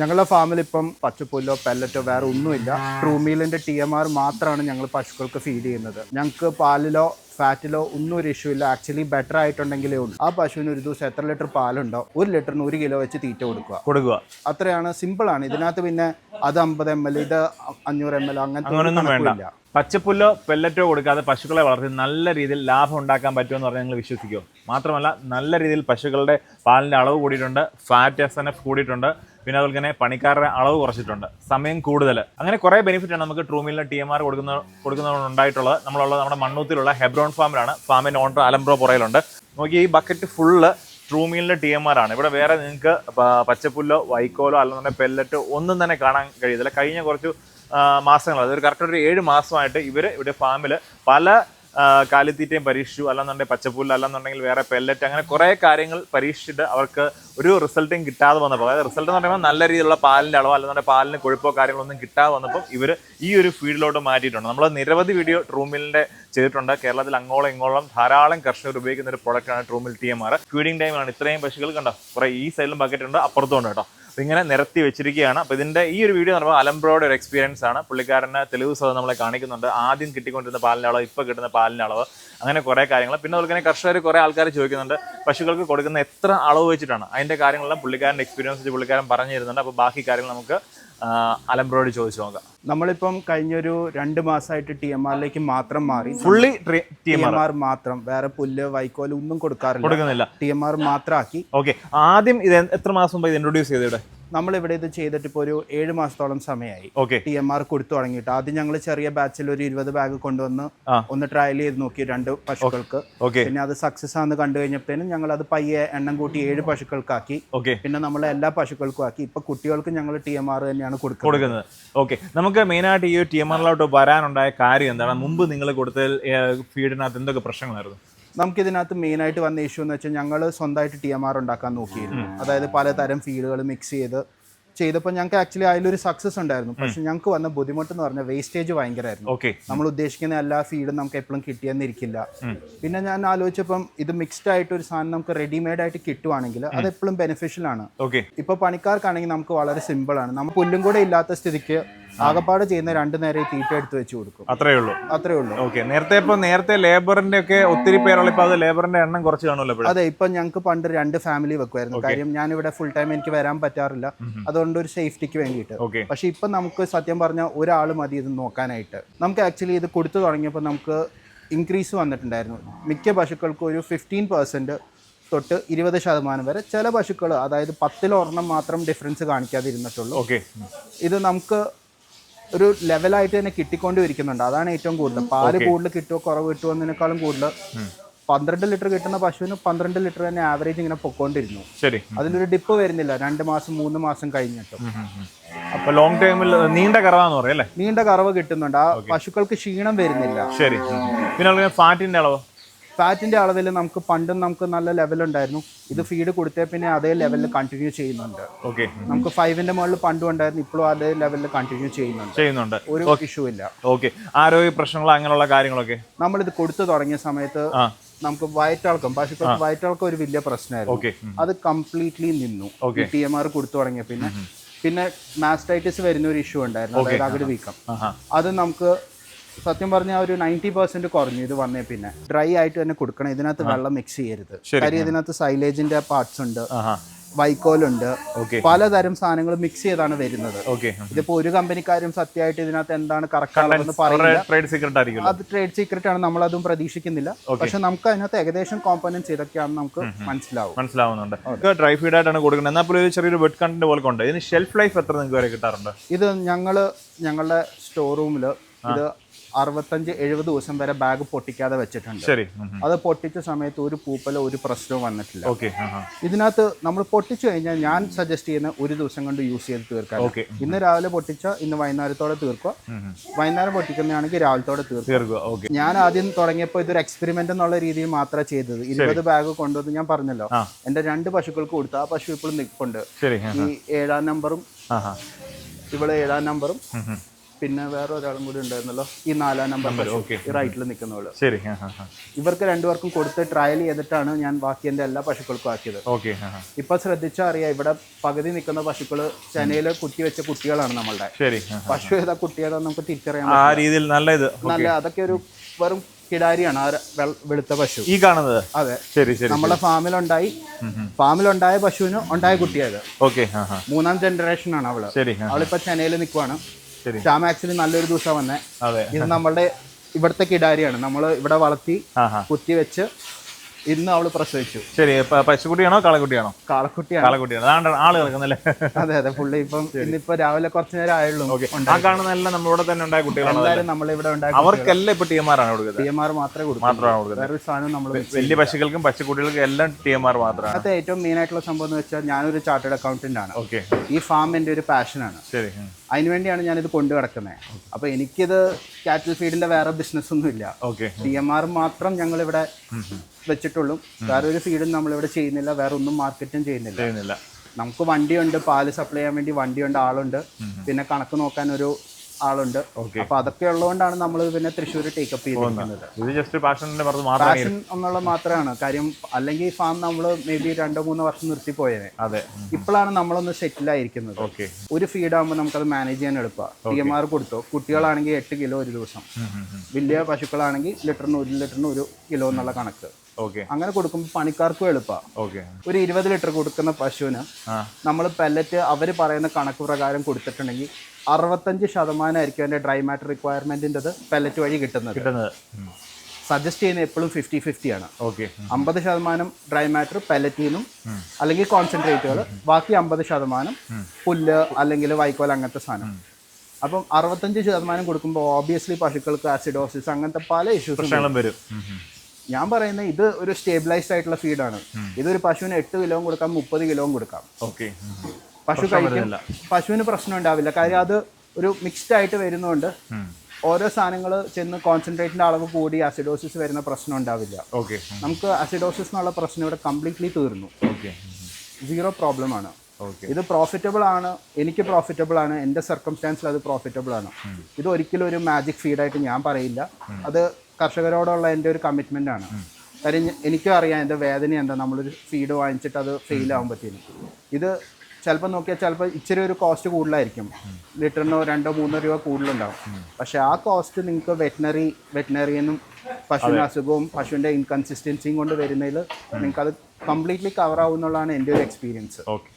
ഞങ്ങളുടെ ഫാമിൽ ഇപ്പം പച്ചപ്പുല്ലോ പെല്ലറ്റോ വേറെ ഒന്നുമില്ല. ട്രൂമീലിന്റെ ടി എം ആർ മാത്രമാണ് ഞങ്ങൾ പശുക്കൾക്ക് ഫീഡ് ചെയ്യുന്നത്. ഞങ്ങൾക്ക് പാലിലോ ഫാറ്റിലോ ഒന്നും ഒരു ഇഷ്യൂ ഇല്ല. ആക്ച്വലി ബെറ്റർ ആയിട്ടുണ്ടെങ്കിലേ ഉള്ളൂ. ആ പശുവിന് ഒരു ദിവസം എത്ര ലിറ്റർ പാലുണ്ടോ ഒരു ലിറ്ററിന് ഒരു കിലോ വെച്ച് തീറ്റ കൊടുക്കുക. കൊടുക്കുക. അത്രയാണ് സിമ്പിൾ ആണ്. ഇതിനകത്ത് പിന്നെ അത് അമ്പത് എം എൽ ഇത് അഞ്ഞൂറ് എം എൽ അങ്ങനത്തെ ഒന്നും വേണ്ട. പച്ചപ്പുല്ലോ പെല്ലറ്റോ കൊടുക്കാതെ പശുക്കളെ വളർത്തി നല്ല രീതിയിൽ ലാഭം ഉണ്ടാക്കാൻ പറ്റുമെന്ന് പറഞ്ഞാൽ നിങ്ങൾ വിശ്വസിക്കുമോ മാത്രമല്ല നല്ല രീതിയിൽ പശുക്കളുടെ പാലിന്റെ അളവ് കൂടിയിട്ടുണ്ട് ഫാറ്റ് എസ് എൻ എഫ് കൂടിയിട്ടുണ്ട് പിന്നെ അതുപോലെ തന്നെ പണിക്കാരുടെ അളവ് കുറച്ചിട്ടുണ്ട് സമയം കൂടുതൽ അങ്ങനെ കുറേ ബെനിഫിറ്റ് ആണ് നമുക്ക് ട്രൂമിലിന് ടി എം ആർ കൊടുക്കുന്ന കൊടുക്കുന്നതുകൊണ്ട് ഉണ്ടായിട്ടുള്ളത് നമ്മളുള്ളത് നമ്മുടെ മണ്ണൂത്തിലുള്ള ഹെബ്രോൺ ഫാമിലാണ് ഫാമിന്റെ ഓണർ അലംബ്രോ പുറയിലുണ്ട്. നോക്കി ഈ ബക്കറ്റ് ഫുള്ള് ട്രൂമീലിന്റെ ടി എം ആർ ആണ്. ഇവിടെ വേറെ നിങ്ങൾക്ക് പച്ചപ്പുല്ലോ വൈക്കോലോ അല്ലെന്നുണ്ടെങ്കിൽ പെല്ലറ്റോ ഒന്നും തന്നെ കാണാൻ കഴിയത്തില്ല. കഴിഞ്ഞ കുറച്ച് മാസങ്ങൾ. അതൊരു കറക്റ്റ് ഒരു ഏഴ് മാസമായിട്ട് ഇവർ ഇവിടെ ഫാമിൽ പല കാലിത്തീറ്റയും പരീക്ഷിച്ചു. അല്ലെന്നുണ്ടെങ്കിൽ പച്ചപ്പുല്ല് അല്ലെന്നുണ്ടെങ്കിൽ വേറെ പെല്ലറ്റ് അങ്ങനെ കുറേ കാര്യങ്ങൾ പരീക്ഷിച്ചിട്ട് അവർക്ക് ഒരു റിസൾട്ടും കിട്ടാതെ വന്നപ്പോൾ അതായത് റിസൾട്ട് എന്ന് പറയുമ്പോൾ നല്ല രീതിയിലുള്ള പാലിന്റെ അളവോ അല്ലെന്നുണ്ടെങ്കിൽ പാലിന് കൊഴുപ്പോ കാര്യങ്ങളൊന്നും കിട്ടാതെ വന്നപ്പോൾ ഇവർ ഈ ഒരു ഫീൽഡിലോട്ട് മാറ്റിയിട്ടുണ്ട്. നമ്മൾ നിരവധി വീഡിയോ ട്രൂമിലിന്റെ ചെയ്തിട്ടുണ്ട്. കേരളത്തിൽ അങ്ങോളം ഇങ്ങോളം ധാരാളം കർഷകർ ഉപയോഗിക്കുന്ന ഒരു പ്രൊഡക്റ്റാണ് ട്രൂമിൽ ടി എം ആർ ഫീഡിംഗ് ടൈമാണ് ഇത്രയും പശുക്കൾ കണ്ടോ? കുറേ ഈ സൈഡിലും ബക്കറ്റ് ഉണ്ട് അപ്പുറത്തും ഉണ്ട് കേട്ടോ. അപ്പോൾ ഇങ്ങനെ നിരത്തി വെച്ചിരിക്കുകയാണ്. അപ്പോൾ ഇതിന്റെ ഈ ഒരു വീഡിയോ എന്ന് പറയുമ്പോൾ അലംബ്രോയുടെ ഒരു എക്സ്പീരിയൻസ് ആണ്. പുള്ളിക്കാരന് തെളിവ് സഹ നമ്മളെ കാണിക്കുന്നുണ്ട്. ആദ്യം കിട്ടിക്കൊണ്ടിരുന്ന പാലിന്റെ അളവ് ഇപ്പോൾ കിട്ടുന്ന പാലിന്റെ അളവ്. അങ്ങനെ കുറേ കാര്യങ്ങൾ. പിന്നെ അതുപോലെ തന്നെ കർഷകർ കുറേ ആൾക്കാർ ചോദിക്കുന്നുണ്ട് പശുക്കൾക്ക് കൊടുക്കുന്ന എത്ര അളവ് വെച്ചിട്ടാണ്? അതിന്റെ കാര്യങ്ങളെല്ലാം പുള്ളിക്കാരന്റെ എക്സ്പീരിയൻസ് വെച്ച് പുള്ളിക്കാരൻ പറഞ്ഞു തരുന്നുണ്ട് അപ്പോൾ ബാക്കി കാര്യങ്ങൾ നമുക്ക് അലമ്പ്രോട് ചോദിച്ചു നോക്കാം. നമ്മളിപ്പം കഴിഞ്ഞൊരു രണ്ട് മാസമായിട്ട് ടി എം ആറിലേക്ക് മാത്രം മാറി. Fully T M R. മാത്രം. വേറെ പുല്ല് വൈക്കോൽ ഒന്നും കൊടുക്കാറില്ല. കൊടുക്കുന്നില്ല. ടി എം ആർ മാത്രമാക്കി ഓക്കെ. ആദ്യം ഇത് എത്ര മാസം മുമ്പ് ഇത് ഇൻട്രൊഡ്യൂസ് ചെയ്ത് ഇവിടെ ഇത് ചെയ്തിട്ട് ഇപ്പോൾ ഒരു ഏഴ് മാസത്തോളം സമയമായി ഓക്കെ. ടി എം ആർ കൊടുത്തു തുടങ്ങിയിട്ട്. ആദ്യം ഞങ്ങൾ ചെറിയ ബാച്ചിൽ ഒരു ഇരുപത് ബാഗ് കൊണ്ടുവന്ന് ഒന്ന് ട്രയൽ ചെയ്ത് നോക്കി രണ്ട് പശുക്കൾക്ക്. ഓക്കെ. പിന്നെ അത് സക്സസ് ആണെന്ന് കണ്ടു കഴിഞ്ഞപ്പോഴത്തേനും ഞങ്ങൾ അത് പയ്യെ എണ്ണം കൂട്ടി ഏഴ് പശുക്കൾക്കാക്കി. ഓക്കെ. പിന്നെ നമ്മൾ എല്ലാ പശുക്കൾക്കും ആക്കി. ഇപ്പൊ കുട്ടികൾക്ക് ഞങ്ങൾ ടി എം ആർ തന്നെയാണ് കൊടുക്കുന്നത്. ഓക്കെ. നമുക്ക് മെയിൻ ആയിട്ട് ഈ ടി എം ആറിലോട്ട് വരാനുണ്ടായ കാര്യം എന്താണ്? മുമ്പ് നിങ്ങൾ കൊടുത്തതിൽ ഫീഡിനകത്ത് എന്തൊക്കെ പ്രശ്നങ്ങളായിരുന്നു? നമുക്ക് മെയിനായിട്ട് മെയിൻ ആയിട്ട് വന്ന ഇഷ്യൂ എന്ന് വെച്ചാൽ ഞങ്ങൾ സ്വന്തമായിട്ട് ടി എം ആർ ഉണ്ടാക്കാൻ നോക്കിയിരുന്നു. അതായത് പലതരം ഫീഡുകൾ മിക്സ് ചെയ്ത് ചെയ്തപ്പോൾ ഞങ്ങൾക്ക് ആക്ച്വലി അതിലൊരു സക്സസ് ഉണ്ടായിരുന്നു. പക്ഷെ ഞങ്ങൾക്ക് വന്ന ബുദ്ധിമുട്ട് എന്ന് പറഞ്ഞാൽ വേസ്റ്റേജ് ഭയങ്കരമായിരുന്നു ഓക്കെ നമ്മൾ ഉദ്ദേശിക്കുന്ന എല്ലാ ഫീഡും നമുക്ക് എപ്പോഴും കിട്ടിയെന്നിരിക്കില്ല. പിന്നെ ഞാൻ ആലോചിച്ചപ്പം ഇത് മിക്സ്ഡ് ആയിട്ട് ഒരു സാധനം നമുക്ക് റെഡിമെയ്ഡ് ആയിട്ട് കിട്ടുവാണെങ്കിൽ അത് എപ്പോഴും ബെനിഫിഷ്യൽ ആണ്. ഓക്കെ ഇപ്പൊ പണിക്കാർക്കാണെങ്കിൽ നമുക്ക് വളരെ സിമ്പിൾ ആണ്. നമ്മൾ പുല്ലും കൂടെ ഇല്ലാത്ത സ്ഥിതിക്ക് ആകപ്പാട് ചെയ്യുന്ന രണ്ടു നേരം ഈ തീറ്റ എടുത്ത് വെച്ച് കൊടുക്കും. അത്രേ ഉള്ളൂ. അത്രേ ഉള്ളൂ. ഓക്കെ. നേരത്തെ ഇപ്പൊ നേരത്തെ ലേബറിന്റെ ഒക്കെ ഒത്തിരി പേരുള്ള ഇപ്പൊ അത് ലേബറിന്റെ എണ്ണം കുറച്ച് കാണുമല്ലോ അതെ ഇപ്പൊ ഞങ്ങൾക്ക് പണ്ട് രണ്ട് ഫാമിലി വെക്കുമായിരുന്നു. കാര്യം ഞാൻ ഇവിടെ ഫുൾ ടൈം എനിക്ക് വരാൻ പറ്റാറില്ല. അതുകൊണ്ട് ഒരു സേഫ്റ്റിക്ക് വേണ്ടിയിട്ട്. ഓക്കെ. പക്ഷെ ഇപ്പൊ നമുക്ക് സത്യം പറഞ്ഞാൽ ഒരാൾ മതി ഇത് നോക്കാനായിട്ട്. നമുക്ക് ആക്ച്വലി ഇത് കൊടുത്തു തുടങ്ങിയപ്പോൾ നമുക്ക് ഇൻക്രീസ് വന്നിട്ടുണ്ടായിരുന്നു. മിക്ക പശുക്കൾക്കും ഒരു ഫിഫ്റ്റീൻ പെർസെന്റ് തൊട്ട് ഇരുപത് ശതമാനം വരെ ചില പശുക്കൾ അതായത് പത്തിലൊരെണ്ണം മാത്രം ഡിഫറൻസ് കാണിക്കാതിരുന്നിട്ടുള്ളൂ. ഓക്കെ. ഇത് നമുക്ക് ഒരു ലെവലായിട്ട് തന്നെ കിട്ടിക്കൊണ്ടിരിക്കുന്നുണ്ട്. അതാണ് ഏറ്റവും കൂടുതൽ. പാൽ കൂടുതൽ കിട്ടുമോ കുറവ് കിട്ടുമോ എന്നതിനേക്കാളും കൂടുതൽ പന്ത്രണ്ട് ലിറ്റർ കിട്ടുന്ന പശുവിന് പന്ത്രണ്ട് ലിറ്റർ തന്നെ ആവറേജ് ഇങ്ങനെ പൊക്കോണ്ടിരുന്നു. ശരി. അതിലൊരു ഡിപ്പ് വരുന്നില്ല. രണ്ട് മാസം മൂന്ന് മാസം കഴിഞ്ഞിട്ടും. അപ്പൊ ലോങ് ടൈമിൽ നീണ്ട കറവാന്ന് പറയും അല്ലേ? നീണ്ട കറവ് കിട്ടുന്നുണ്ട്. ആ പശുക്കൾക്ക് ക്ഷീണം വരുന്നില്ല. ശരി. പിന്നെ ഫാറ്റിന്റെ അളവ്? ഫാറ്റിന്റെ അളവിൽ നമുക്ക് പണ്ടും നമുക്ക് നല്ല ലെവൽ ഉണ്ടായിരുന്നു. ഇത് ഫീഡ് കൊടുത്തേ പിന്നെ അതേ ലെവലിൽ കണ്ടിന്യൂ ചെയ്യുന്നുണ്ട്. ഓക്കെ. നമുക്ക് ഫൈവിന്റെ മുകളിൽ പണ്ടും ഉണ്ടായിരുന്നു ഇപ്പോഴും അതേ ലെവലിൽ കണ്ടിന്യൂ ചെയ്യുന്നുണ്ട്. ചെയ്യുന്നുണ്ട്. ഒരു ഇഷ്യൂ ഇല്ല. ഓക്കെ. ആരോഗ്യ പ്രശ്നങ്ങൾ അങ്ങനെയുള്ള കാര്യങ്ങളൊക്കെ? നമ്മളിത് കൊടുത്തു തുടങ്ങിയ സമയത്ത് നമുക്ക് വയറ്റിളക്കം പക്ഷേ വയറ്റിളക്കം ഒരു വലിയ പ്രശ്നമായിരുന്നു. അത് കംപ്ലീറ്റ്ലി നിന്നു. ടി എം ആർ കൊടുത്തു തുടങ്ങിയ പിന്നെ പിന്നെ മാസ്റ്റൈറ്റിസ് വരുന്ന ഒരു ഇഷ്യൂ ഉണ്ടായിരുന്നു. അതായത് അകിട് വീക്കം. അത് നമുക്ക് സത്യം പറഞ്ഞാൽ ഒരു നയന്റി പെർസെന്റ് കുറഞ്ഞു ഇത് വന്നേ പിന്നെ. ഡ്രൈ ആയിട്ട് തന്നെ കൊടുക്കണം. ഇതിനകത്ത് വെള്ളം മിക്സ് ചെയ്യരുത്. കാര്യം ഇതിനകത്ത് സൈലേജിന്റെ പാർട്സ് ഉണ്ട്. വൈക്കോലുണ്ട്. പലതരം സാധനങ്ങൾ മിക്സ് ചെയ്താണ് വരുന്നത്. ഇതിപ്പോ ഒരു കമ്പനിക്കാരും സത്യമായിട്ട് ഇതിനകത്ത് എന്താണ് കറക്റ്റ് അളവെന്ന് ട്രേഡ് സീക്രട്ട് ആയിരിക്കും അത് ട്രേഡ് സീക്രട്ട് ആണ്. നമ്മൾ അതും പ്രതീക്ഷിക്കുന്നില്ല പക്ഷെ നമുക്ക് അതിനകത്ത് ഏകദേശം കോമ്പനൻസ് ഇതൊക്കെയാണ് നമുക്ക് മനസ്സിലാവും മനസ്സിലാവുന്നുണ്ട്. ഡ്രൈ ഫീഡ് ആയിട്ടാണ് കൊടുക്കുന്നത്. എന്നാൽ പോലും ചെറിയൊരു വെഡ് കണ്ടന്റ് പോലെ ഉണ്ട് ഇതിന് ഷെൽഫ് ലൈഫ് എത്ര നിങ്ങൾക്ക് വരെ കിട്ടാറുണ്ട്? ഇത് ഞങ്ങൾ ഞങ്ങളുടെ സ്റ്റോർ റൂമിൽ ഇത് അറുപത്തഞ്ച് എഴുപത് ദിവസം വരെ ബാഗ് പൊട്ടിക്കാതെ വെച്ചിട്ടുണ്ട്. ശരി. അത് പൊട്ടിച്ച സമയത്ത് ഒരു പൂപ്പലോ ഒരു പ്രശ്നവും വന്നിട്ടില്ല. ഓക്കെ. ഇതിനകത്ത് നമ്മൾ പൊട്ടിച്ചു കഴിഞ്ഞാൽ ഞാൻ സജസ്റ്റ് ചെയ്യുന്ന ഒരു ദിവസം കൊണ്ട് യൂസ് ചെയ്ത് തീർക്കാം ഓക്കെ. ഇന്ന് രാവിലെ പൊട്ടിച്ച ഇന്ന് വൈകുന്നേരത്തോടെ തീർക്കുക വൈകുന്നേരം പൊട്ടിക്കുന്നതാണെങ്കിൽ രാവിലത്തോടെ തീർക്കുക ഞാൻ ആദ്യം തുടങ്ങിയപ്പോൾ ഇതൊരു എക്സ്പെരിമെന്റ് എന്നുള്ള രീതിയിൽ മാത്രമേ ചെയ്തത്. ഇരുപത് ബാഗ് കൊണ്ടുവന്ന് ഞാൻ പറഞ്ഞല്ലോ. എന്റെ രണ്ട് പശുക്കൾക്ക് കൊടുത്തു. ആ പശു ഇപ്പോഴും നിൽപ്പുണ്ട്. ഈ ഏഴാം നമ്പറും ഇവിടെ ഏഴാം നമ്പറും പിന്നെ വേറെ ഒരാളും കൂടി ഉണ്ടായിരുന്നല്ലോ. ഈ നാലാം നമ്പർ ഈ റൈറ്റിൽ നിൽക്കുന്നവൾ. ശരി ഇവർക്ക് രണ്ടുപേർക്കും കൊടുത്ത് ട്രയൽ ചെയ്തിട്ടാണ് ഞാൻ ബാക്കി എന്റെ എല്ലാ പശുക്കൾക്കും ആക്കിയത്. ഇപ്പൊ ശ്രദ്ധിച്ചാൽ അറിയാം ഇവിടെ പകുതി നിൽക്കുന്ന പശുക്കൾ ചെനയിൽ കുത്തി വെച്ച കുട്ടികളാണ് നമ്മളുടെ. പശു ഏതാ കുട്ടിയേതാ നമുക്ക് തിരിച്ചറിയാൻ ആ രീതിയിൽ നല്ല ഇത്. നല്ല അതൊക്കെ ഒരു വെറും കിടാരിയാണ് ആ വെളുത്ത പശു. ഈ കാണുന്നത്? അതെ. ശരി ശരി നമ്മളെ ഫാമിലുണ്ടായി. ഫാമിലുണ്ടായ പശുവിന് ഉണ്ടായ കുട്ടിയായത് ഓക്കെ മൂന്നാം ജനറേഷൻ ആണ് അവൾ. അവളിപ്പോ ചെന്നൈയിൽ നിൽക്കുവാണ് ശ്യാം ആക്ച്വലി നല്ലൊരു ദിവസം വന്നേ. അതെ. ഇത് നമ്മളുടെ ഇവിടുത്തെ കിടാരിയാണ്. നമ്മൾ ഇവിടെ വളർത്തി കുത്തി വെച്ച് ഇന്ന് അവൾ പ്രസവിച്ചു. ശരി പശുക്കുട്ടിയാണോ കാളക്കുട്ടിയാണോ? കാളക്കുട്ടിയാണ്. കാളക്കുട്ടിയാണ്. ആൾ കിടക്കുന്നല്ലേ അതെ അതെ പുള്ളി ഇപ്പം ഇന്നിപ്പോ രാവിലെ കുറച്ചു നേരം ആയുള്ളൂ ആ കാണുന്ന എല്ലാം നമ്മളിവിടെ തന്നെ ഉണ്ടായ കുട്ടികളാണ് നമ്മളിവിടെ അവർക്കെല്ലാം ഇപ്പൊ ടി എം ആർ ആണ് കൊടുക്കുന്നത്. ടി എം ആർ മാത്രമേ കൊടുക്കൂ മാത്രമാണ് കൊടുക്കുന്നത്. വേറൊരു സാധനം നമ്മൾ വലിയ പശുക്കൾക്കും പശുക്കുട്ടികൾക്കും എല്ലാം ടി എം ആർ മാത്രമാണ്. അത് ഏറ്റവും മെയിൻ ആയിട്ടുള്ള സംഭവം എന്ന് വെച്ചാൽ ഞാനൊരു ചാർട്ടേഡ് അക്കൗണ്ടന്റ് ആണ്. ഓക്കെ. ഈ ഫാം എന്റെ ഒരു പാഷനാണ് ശരി ഉം. അതിനുവേണ്ടിയാണ് ഞാനിത് കൊണ്ടു കിടക്കുന്നത് അപ്പോൾ എനിക്കിത് കാറ്റൽ ഫീഡിന്റെ വേറെ ബിസിനസ് ഒന്നും ഇല്ല. ഓക്കെ. ഡി എം ആർ മാത്രം ഞങ്ങൾ ഇവിടെ വെച്ചിട്ടുള്ളൂ. വേറെ ഒരു ഫീഡും നമ്മളിവിടെ ചെയ്യുന്നില്ല. വേറെ ഒന്നും മാർക്കറ്റും ചെയ്യുന്നില്ല. നമുക്ക് വണ്ടിയുണ്ട്. പാൽ സപ്ലൈ ചെയ്യാൻ വേണ്ടി വണ്ടിയുണ്ട് ആളുണ്ട്. പിന്നെ കണക്ക് നോക്കാൻ ഒരു ആളുണ്ട്. അപ്പൊ അതൊക്കെ ഉള്ളതുകൊണ്ടാണ് നമ്മൾ പിന്നെ തൃശ്ശൂർ ടേക്കപ്പ് ചെയ്തിരിക്കുന്നത്. പാഷൻ എന്നുള്ള മാത്രമാണ്. കാര്യം അല്ലെങ്കിൽ ഫാം നമ്മൾ മേ ബി രണ്ടോ മൂന്നോ വർഷം നിർത്തിപ്പോയേനെ അതെ. ഇപ്പോഴാണ് നമ്മളൊന്ന് സെറ്റിൽ ആയിരിക്കുന്നത്. ഒരു ഫീഡാകുമ്പോൾ നമുക്കത് മാനേജ് ചെയ്യാൻ എളുപ്പമാണ് പി എം ആർ കൊടുത്തു. കുട്ടികളാണെങ്കിൽ എട്ട് കിലോ ഒരു ദിവസം. വലിയ പശുക്കളാണെങ്കിൽ ലിറ്ററിന് ഒരു ലിറ്ററിന് ഒരു കിലോ എന്നുള്ള കണക്ക്. അങ്ങനെ കൊടുക്കുമ്പോൾ പണിക്കാർക്കും എളുപ്പമാണ് ഓക്കെ. ഒരു ഇരുപത് ലിറ്റർ കൊടുക്കുന്ന പശുവിന് നമ്മൾ പെല്ലറ്റ് അവർ പറയുന്ന കണക്ക് പ്രകാരം കൊടുത്തിട്ടുണ്ടെങ്കിൽ അറുപത്തഞ്ച് ശതമാനമായിരിക്കും അതിന്റെ ഡ്രൈ മാറ്റർ റിക്വയർമെന്റിന്റെ പെല്ലറ്റ് വഴി കിട്ടുന്നത്. കിട്ടുന്നത്. സജസ്റ്റ് ചെയ്യുന്ന എപ്പോഴും ഫിഫ്റ്റി ഫിഫ്റ്റി ആണ്. ഓക്കെ. അമ്പത് ശതമാനം ഡ്രൈ മാറ്റർ പെല്ലറ്റിൽ നിന്നും അല്ലെങ്കിൽ കോൺസെൻട്രേറ്റുകൾ ബാക്കി അമ്പത് ശതമാനം പുല്ല് അല്ലെങ്കിൽ വൈക്കോൽ അങ്ങനത്തെ സാധനം. അപ്പം അറുപത്തഞ്ച് ശതമാനം കൊടുക്കുമ്പോൾ ഓബിയസ്ലി പശുക്കൾക്ക് ആസിഡോസിസ് അങ്ങനത്തെ പല ഇഷ്യൂസ് വരും. ഞാൻ പറയുന്നത് ഇത് ഒരു സ്റ്റേബിലൈസ്ഡ് ആയിട്ടുള്ള ഫീഡാണ് ഇതൊരു പശുവിന് എട്ട് കിലോയും കൊടുക്കാം മുപ്പത് കിലോയും കൊടുക്കാം. ഓക്കെ. പശു കഴിക്കും. പശുവിന് പ്രശ്നം ഉണ്ടാവില്ല. കാര്യം അത് ഒരു മിക്സ്ഡ് ആയിട്ട് വരുന്നതുകൊണ്ട് ഓരോ സാധനങ്ങൾ ചെന്ന് കോൺസെൻട്രേറ്റിന്റെ അളവ് കൂടി അസിഡോസിസ് വരുന്ന പ്രശ്നം ഉണ്ടാവില്ല. ഓക്കെ നമുക്ക് അസിഡോസിസ് എന്നുള്ള പ്രശ്നം ഇവിടെ കംപ്ലീറ്റ്ലി തീർന്നു. ഓക്കെ. സീറോ പ്രോബ്ലം ആണ്. ഓക്കെ ഇത് പ്രോഫിറ്റബിൾ ആണ്. എനിക്ക് പ്രോഫിറ്റബിൾ ആണ്. എന്റെ സർക്കംസ്റ്റാൻസിൽ അത് പ്രോഫിറ്റബിൾ ആണ്. ഇത് ഒരിക്കലും ഒരു മാജിക് ഫീഡായിട്ട് ഞാൻ പറയില്ല. അത് കർഷകരോടുള്ള എന്റെ ഒരു കമ്മിറ്റ്മെന്റ് ആണ്. കാര്യം എനിക്കും അറിയാം എന്റെ വേദന എന്താ നമ്മളൊരു ഫീഡ് വാങ്ങിച്ചിട്ട് അത് ഫെയിൽ ആവാൻ പറ്റില്ല ഇത് ചിലപ്പോൾ നോക്കിയാൽ ചിലപ്പോൾ ഇച്ചിരി ഒരു കോസ്റ്റ് കൂടുതലായിരിക്കും. ലിറ്ററിനോ രണ്ടോ മൂന്നോ രൂപ കൂടുതലുണ്ടാവും. പക്ഷേ ആ കോസ്റ്റ് നിങ്ങൾക്ക് വെറ്റിനറി വെറ്റിനറിയനും പശുവിന് അസുഖവും പശുവിന്റെ ഇൻകൺസിസ്റ്റൻസിയും കൊണ്ട് വരുന്നതിൽ നിങ്ങൾക്ക് അത് കംപ്ലീറ്റ്ലി കവർ ആവും എന്നുള്ളതാണ് എന്റെ ഒരു എക്സ്പീരിയൻസ് ഓക്കെ